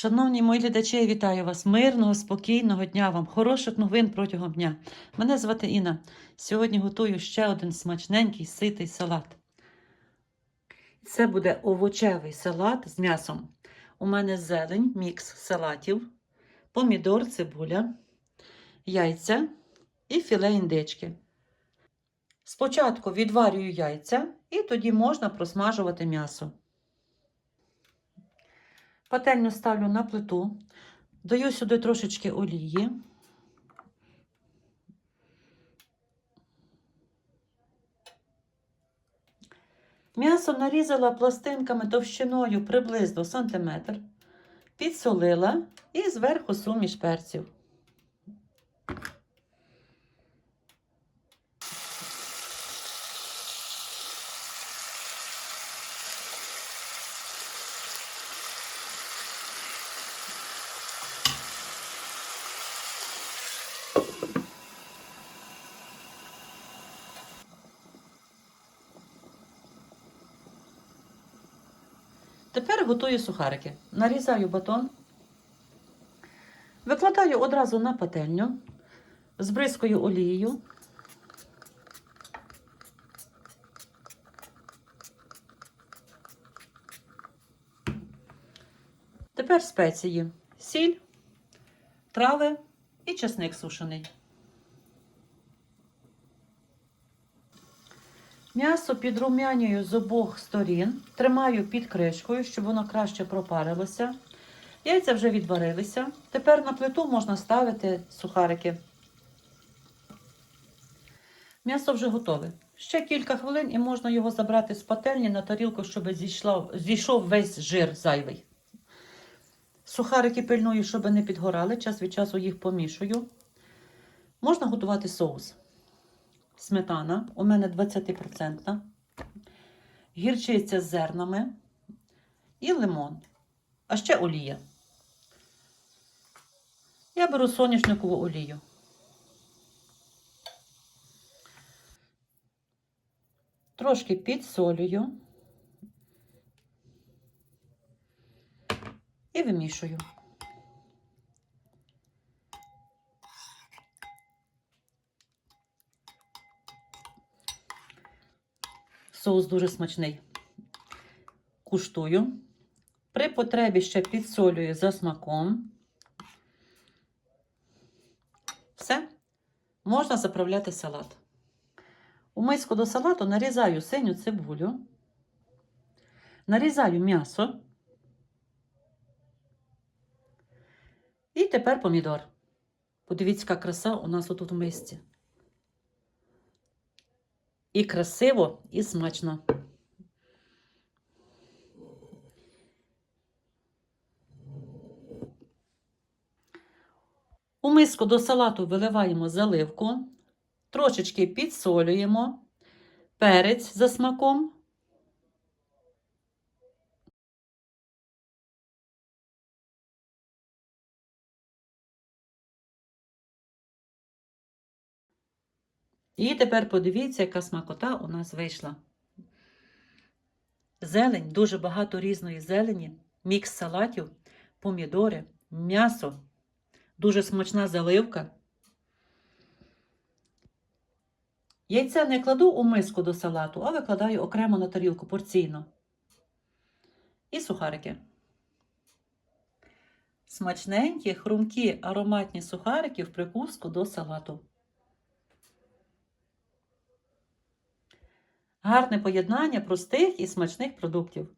Шановні мої глядачі, я вітаю вас. Мирного, спокійного дня вам, хороших новин протягом дня. Мене звати Інна. Сьогодні готую ще один смачненький ситий салат. Це буде овочевий салат з м'ясом. У мене зелень, мікс салатів, помідор, цибуля, яйця і філе індички. Спочатку відварюю яйця і тоді можна просмажувати м'ясо. Пательню ставлю на плиту, даю сюди трошечки олії. М'ясо нарізала пластинками товщиною приблизно сантиметр, підсолила і зверху суміш перців. Тепер готую сухарики. Нарізаю батон, викладаю одразу на пательню, збризкою олією. Тепер спеції, сіль, трави і чесник сушений. М'ясо підрумянюю з обох сторін, тримаю під кришкою, щоб воно краще пропарилося. Яйця вже відварилися. Тепер на плиту можна ставити сухарики. М'ясо вже готове. Ще кілька хвилин і можна його забрати з пательні на тарілку, щоб зійшло, зійшов весь жир зайвий. Сухарики пильную, щоб не підгорали, час від часу їх помішую. Можна готувати соус сметана, у мене 20%, гірчиця з зернами і лимон, а ще олія. Я беру соняшникову олію. Трошки підсолюю і вимішую. Соус дуже смачний. Куштую. При потребі ще підсолюю за смаком. Все. Можна заправляти салат. У миску до салату нарізаю синю цибулю, нарізаю м'ясо. І тепер помідор. Подивіться, яка краса у нас тут у мисці. І красиво, і смачно. У миску до салату виливаємо заливку, трошечки підсолюємо, перець за смаком. І тепер подивіться, яка смакота у нас вийшла. Зелень, дуже багато різної зелені, мікс салатів, помідори, м'ясо, дуже смачна заливка. Яйця не кладу у миску до салату, а викладаю окремо на тарілку порційно. І сухарики. Смачненькі, хрумкі, ароматні сухарики в прикуску до салату. Гарне поєднання простих і смачних продуктів.